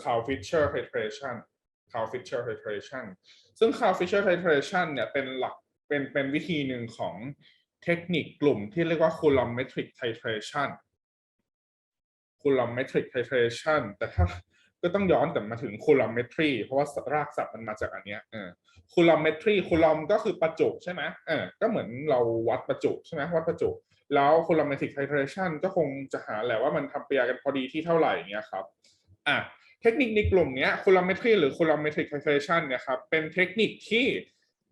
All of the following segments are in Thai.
Carl Fisher titration Carl Fisher titration ซึ่ง Carl Fisher titration เนี่ยเป็นหลักเป็นเป็นวิธีหนึ่งของเทคนิคกลุ่มที่เรียกว่า coulometric titration coulometric titration แต่ถ้าก็ต้องย้อนกลับมาถึง coulometry เพราะว่ารากศัพท์มันมาจากอันเนี้ยเออ coulometry coulomb ก็คือประจุใช่ไหมเออก็เหมือนเราวัดประจุใช่ไหมวัดประจุ แล้ว coulometric titration ก็คงจะหาแหละว่ามันทำปริยากันพอดีที่เท่าไหร่เงี้ยครับอะ เทคนิคในกลุ่มนี้ย coulometry หรือ coulometric titration เนี่ยครับเป็นเทคนิคที่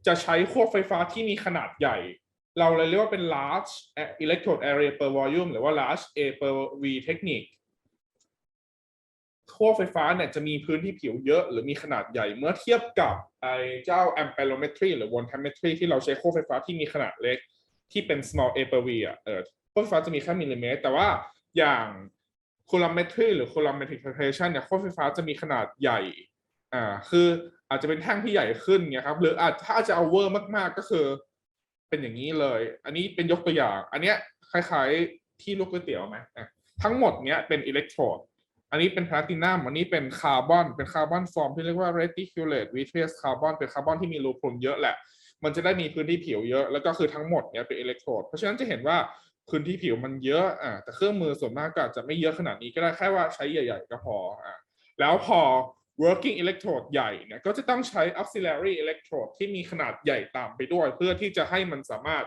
จะใช้ขั้วไฟฟ้าที่มีขนาดใหญ่ เราเลยเรียกว่าเป็น large electrode area per volume หรือว่า large A per V เทคนิคขั้วไฟฟ้าเนี่ยจะมีพื้นที่ผิวเยอะหรือมีขนาดใหญ่เมื่อเทียบกับไอ้เจ้า amperometry หรือ voltammetry ที่เราใช้ขั้วไฟฟ้าที่มีขนาดเล็ก ที่เป็น small a per v อะเออขั้วไฟฟ้าจะมีแค่มิลลิเมตร แต่ว่าอย่าง coulometry หรือ coulometric titration เนี่ยขั้วไฟฟ้าจะมีขนาดใหญ่อ่าคืออาจจะเป็นแท่งที่ใหญ่ขึ้นเนี่ยครับหรืออาจถ้าจะเอาเวอร์มากๆก็คือ เป็นอย่างนี้เลย อันนี้เป็นยกตัวอย่าง อันเนี้ยคล้ายๆที่ลูกก๋วยเตี๋ยวไหมทั้งหมดเนี้ยเป็นอิเล็กโทรดอันนี้เป็นพลาตินัมอันนี้เป็นคาร์บอน เป็นคาร์บอนฟอร์มที่เรียกว่า reticulate vitreous carbon เป็นคาร์บอนที่มีรูพรุนเยอะแหละ มันจะได้มีพื้นที่ผิวเยอะ แล้วก็คือทั้งหมดเนี่ยเป็นอิเล็กโทรดเพราะฉะนั้นจะเห็นว่า พื้นที่ผิวมันเยอะอ่าแต่เครื่องมือส่วนมากก็อาจจะไม่เยอะขนาดนี้ก็ได้แค่ว่าใช้ใหญ่ ๆ ก็พออ่าแล้วพอ working electrode ใหญ่เนี่ยก็จะต้องใช้ auxiliary electrode ที่มีขนาดใหญ่ตามไปด้วย เพื่อที่จะให้มันสามารถ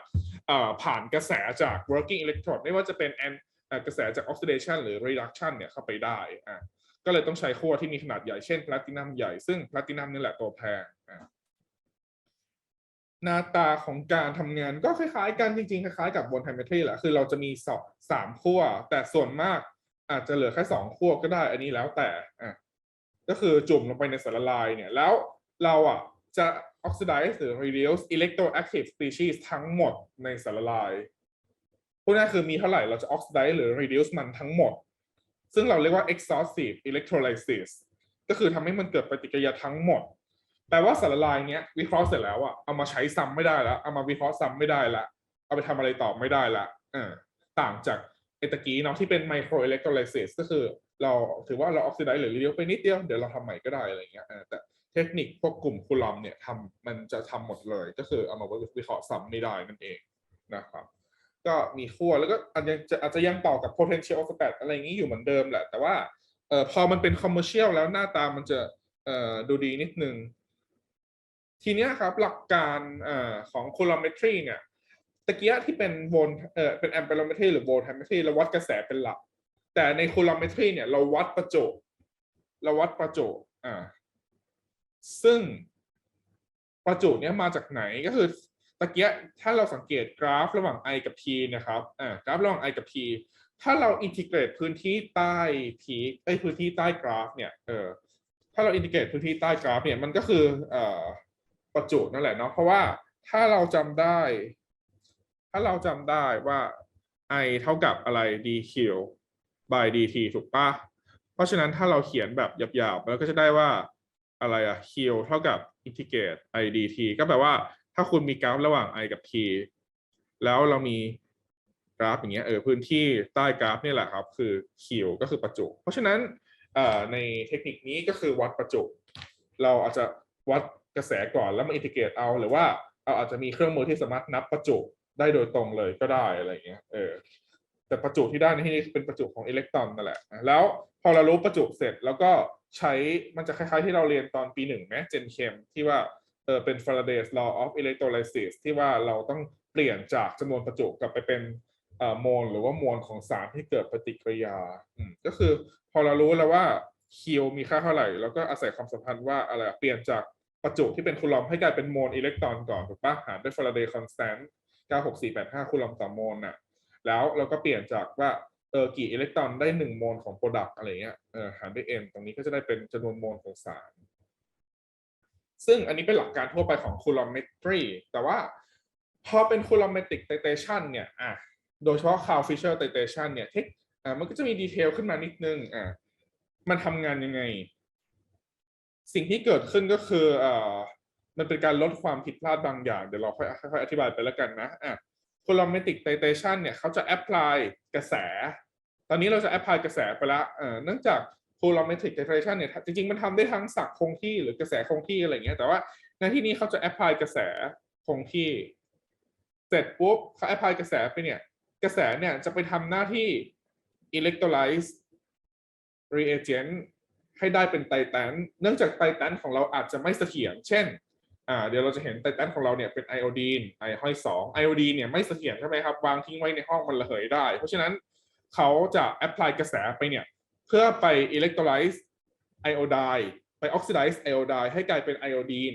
อ่อผ่านกระแสจาก working electrode ไม่ว่าจะเป็น an เอ่อกระแสจาก oxidation หรือ reduction เนี่ยเข้าไปได้อ่าก็เลยต้องใช้ขั้วที่มีขนาดใหญ่เช่น platinum ใหญ่ซึ่ง platinum นี่แหละตัวแพงอ่า หน้าตาของการทำงานก็คล้ายๆกันจริงๆ คล้ายๆกับบน telemetry แหละคือเราจะมีสองสามขั้วแต่ส่วนมากอาจจะเหลือแค่สองขั้วก็ได้ อันนี้แล้วแต่อะก็คือจุ่มลงไปในสารละลายเนี่ยแล้วเราอะจะ oxidize หรือ reduce electroactive species ทั้งหมดในสารละลายพวกนี้คือมีเท่าไหร่เราจะ oxidize หรือ reduce มันทั้งหมด ซึ่งเราเรียกว่า exhaustive electrolysis ก็คือทำให้มันเกิดปฏิกิริยาทั้งหมด แปลว่าสารละลายเนี้ยวิเคราะห์เสร็จแล้วอะเอามาใช้ซ้ำไม่ได้แล้วเอามาวิเคราะห์ซ้ำไม่ได้ละเอาไปทำอะไรต่อไม่ได้ละเออต่างจากไอ้ตะกี้เนาะที่เป็น micro electrolysis ก็คือเราถือว่าเรา oxidize หรือ reduce ไปนิดเดียวเดี๋ยวเราทำใหม่ก็ได้อะไรเงี้ยแต่เทคนิคพวกกลุ่มคูลอมเนี่ยทำมันจะทำหมดเลย ก็คือเอามาวิเคราะห์ซ้ำไม่ได้นั่นเองนะครับก็มีขั้วแล้วก็อาจจะจะอาจจะยังต่อกับ potential of stat อะไรอย่างนี้อยู่เหมือนเดิมแหละ แต่ว่าเอ่อพอมันเป็น commercial แล้วหน้าตามันจะเอ่อดูดีนิดนึง ทีนี้ครับหลักการอของ coulometry เนี่ยตะเกียที่เป็นโวลเอ่อเป็น amperometry หรือ voltammetry เราวัดกระแสเป็นหลัก แต่ใน coulometry เนี่ยเราวัดประจุเราวัดประจุอ่าซึ่งประจุเนี้ยมาจากไหนก็คือตะเกียถ้าเราสังเกตกราฟระหว่าง i กับ t นะครับอ่ากราฟระหว่าง i กับ t ถ้าเราอินทิเกรตพื้นที่ใต้พีไอพื้นที่ใต้กราฟเนี่ยเออถ้าเราอินทิเกรตพื้นที่ใต้กราฟเนี่ยมันก็คือเอ่อ ประจุนั่นแหละเนาะเพราะว่าถ้าเราจำได้ ถ้าเราจำได้ว่า i เท่ากับอะไร dq by dt ถูกปะเพราะฉะนั้นถ้าเราเขียนแบบหยาบๆเราก็จะได้ว่าอะไรอะ q เท่ากับอินทิเกรต i dt ก็แปลว่าถ้าคุณมีกราฟระหว่าง i กับ t แล้วเรามีกราฟอย่างเงี้ยเออพื้นที่ใต้กราฟนี่แหละครับ คือ q ก็คือประจุ เพราะฉะนั้นในเทคนิคนี้ก็คือวัดประจุ เราอาจจะวัด กระแสก่อนแล้วมาอินทิเกรตเอาหรือว่าเราอาจจะมีเครื่องมือที่สามารถนับประจุได้โดยตรงเลยก็ได้อะไรเงี้ยเออแต่ประจุที่ได้ในที่นี้เป็นประจุของอิเล็กตรอนนั่นแหละ แล้วพอเรารู้ประจุเสร็จแล้วก็ใช้มันจะคล้ายๆที่เราเรียนตอนปีหนึ่งไหมเจนเคมที่ว่าเออเป็น Faraday's law of electrolysis ที่ว่าเราต้องเปลี่ยนจากจำนวนประจุกลับไปเป็นเอ่อโมลหรือว่ามวลของสารที่เกิดปฏิกิริยาอืมก็คือพอเรารู้แล้วว่า Q มีค่าเท่าไหร่ แล้วก็อาศัยความสัมพันธ์ว่าอะไรเปลี่ยนจาก ประจุที่เป็นคูลอมให้กลายเป็นโมลอิเล็กตรอนก่อนถูกปะหารด้วย Faraday constant 96485 คูลอมต่อโมลน่ะแล้วเราก็เปลี่ยนจากว่าเออกี่อิเล็กตรอนได้หนึ่งโมลของโปรดักต์อะไรเงี้ยเออหารด้วย n ตรงนี้ก็จะได้เป็นจำนวนโมลของสารซึ่งอันนี้เป็นหลักการทั่วไปของ coulometry แต่ว่าพอเป็น coulometric titration เนี่ยอะโดยเฉพาะ Carl Fisher titration เนี่ยเทคอ่ามันก็จะมีดีเทลขึ้นมานิดนึงอะมันทำงานยังไง สิ่งที่เกิดขึ้นก็คืออ่ามันเป็นการลดความผิดพลาดบางอย่าง เดี๋ยวเราค่อยค่อยๆอธิบายไปแล้วกันนะอะ coulometric titration เนี่ยเขาจะ apply กระแส ตอนนี้เราจะ apply กระแสไปล้วเอ่อเนื่องจาก coulometric titration เนี่ยจริงๆ มันทำได้ทั้งศักคงที่หรือกระแสคงที่อะไรอย่างเงี้ย แต่ว่าในที่นี้เขาจะ apply กระแสคงที่ เสร็จปุ๊บเขา apply กระแสไปเนี่ย กระแสเนี่ยจะไปทำหน้าที่ electrolyze reagent ให้ได้เป็นไตแตนเนื่องจากไตแตนของเราอาจจะไม่เสถียรเช่นอ่าเดี๋ยวเราจะเห็นไตแตนของเราเนี่ยเป็นไอโอดีนไอห้อยสองไอโอดีนเนี่ยไม่เสถียรใช่ไหมครับวางทิ้งไว้ในห้องมันระเหยได้ เพราะฉะนั้นเขาจะ apply กระแสไปเนี่ยเพื่อไป electrolyze iodine ไป oxidize iodine ให้กลายเป็นไอโอดีน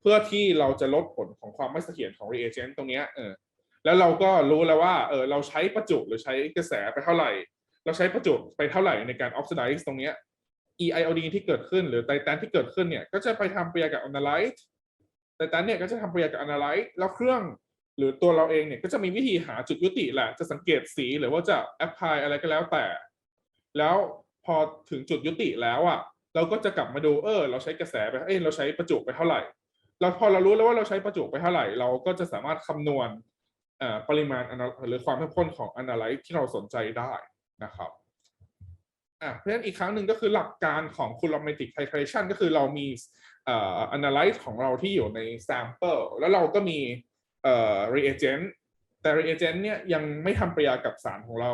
เพื่อที่เราจะลดผลของความไม่เสถียรของ reagent ตรงเนี้ยเออแล้วเราก็รู้แล้วว่าเออเราใช้ประจุหรือใช้กระแสไปเท่าไหร่ เราใช้ประจุไปเท่าไหร่ในการ oxidize ตรงเนี้ย EIOD ที่เกิดขึ้นหรือไตแตนที่เกิดขึ้นเนี่ยก็จะไปทำปฏิกิริยากับ analyte ไตแตนเนี่ยก็จะทำปฏิกิริยากับ analyte แล้วเครื่องหรือตัวเราเองเนี่ยก็จะมีวิธีหาจุดยุติแหละจะสังเกตสีหรือว่าจะ apply อะไรก็แล้วแต่ แล้วพอถึงจุดยุติแล้วอะเราก็จะกลับมาดูเออเราใช้กระแสไปเอ้ยเราใช้ประจุไปเท่าไหร่แล้วพอเรารู้แล้วว่าเราใช้ประจุไปเท่าไหร่ เราก็จะสามารถคำนวณอ่อปริมาณหรือความเข้มข้นของ analyte ที่เราสนใจได้ นะครับอะเพราะฉะนั้นอีกครั้งหนึ่งก็คือหลักการของ coulometric titration ก็คือเรามีเอ่อ analyte ของเราที่อยู่ใน sample แล้วเราก็มีเอ่อ reagent แต่ reagent เนี่ยยังไม่ทำปริยากับสารของเรา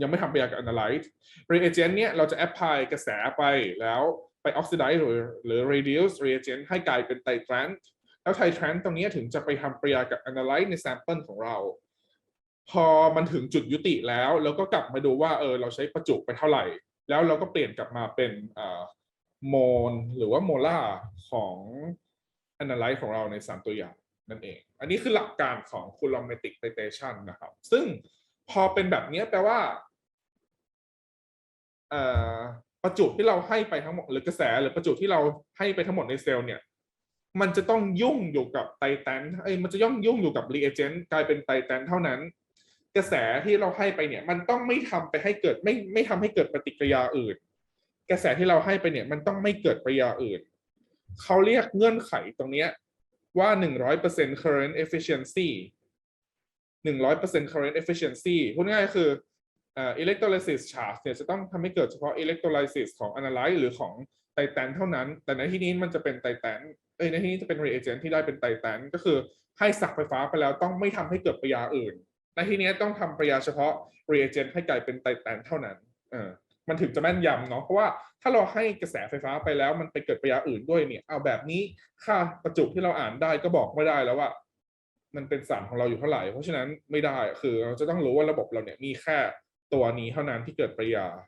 ยังไม่ทำปริยากับ analyte reagent เนี่ยเราจะ apply กระแสไปแล้วไป oxidize หรือหรือ reduce reagent ให้กลายเป็น titrant แล้ว titrant ตรงนี้ถึงจะไปทำปริยากับ analyte ใน sample ของเรา พอมันถึงจุดยุติแล้วเราก็กลับมาดูว่าเออเราใช้ประจุไปเท่าไหร่ แล้วเราก็เปลี่ยนกลับมาเป็นโมลหรือว่าโมลาร์ของ analyte ของเราในสารตัวอย่างนั่นเอง อันนี้คือหลักการของ coulometric titration นะครับ ซึ่งพอเป็นแบบนี้แปลว่าประจุที่เราให้ไปทั้งหมดหรือกระแสหรือประจุที่เราให้ไปทั้งหมดในเซลล์เนี่ย มันจะต้องยุ่งอยู่กับไตแตนเอ้ยมันจะย่องยุ่งอยู่กับรีเอเจนต์กลายเป็นไตแตนเท่านั้น กระแสที่เราให้ไปเนี่ย มันต้องไม่ทำไปให้เกิดไม่ไม่ทำให้เกิดปฏิกิริยาอื่น กระแสที่เราให้ไปเนี่ย มันต้องไม่เกิดปฏิกิริยาอื่นเขาเรียกเงื่อนไขตรงเนี้ยว่า 100% current efficiency 100% current efficiency พูดง่ายๆคืออ่อ electrolysis charge เนี่ยจะต้องทำให้เกิดเฉพาะ electrolysis ของ analyte หรือของไตแตนเท่านั้น แต่ในที่นี้มันจะเป็นไตแตนเอ้ยในที่นี้จะเป็น reagent ที่ได้เป็นไตแตนก็คือให้สักไฟฟ้าไปแล้วต้องไม่ทำให้เกิดปยาอื่น ในที่นี้ต้องทำปริยาเฉพาะ reagent ให้กลายเป็นไตแตนเท่านั้นมันถึงจะแม่นยำเนาะเพราะว่าถ้าเราให้กระแสไฟฟ้าไปแล้วมันไปเกิดปริยาอื่นด้วยเนี่ยเอาแบบนี้ค่าประจุที่เราอ่านได้ก็บอกไม่ได้แล้วว่า มันเป็นสารของเราอยู่เท่าไหร่ เพราะฉะนั้นไม่ได้คือเราจะต้องรู้ว่าระบบเราเนี่ยมีแค่ตัวนี้เท่านั้นที่เกิดปริยา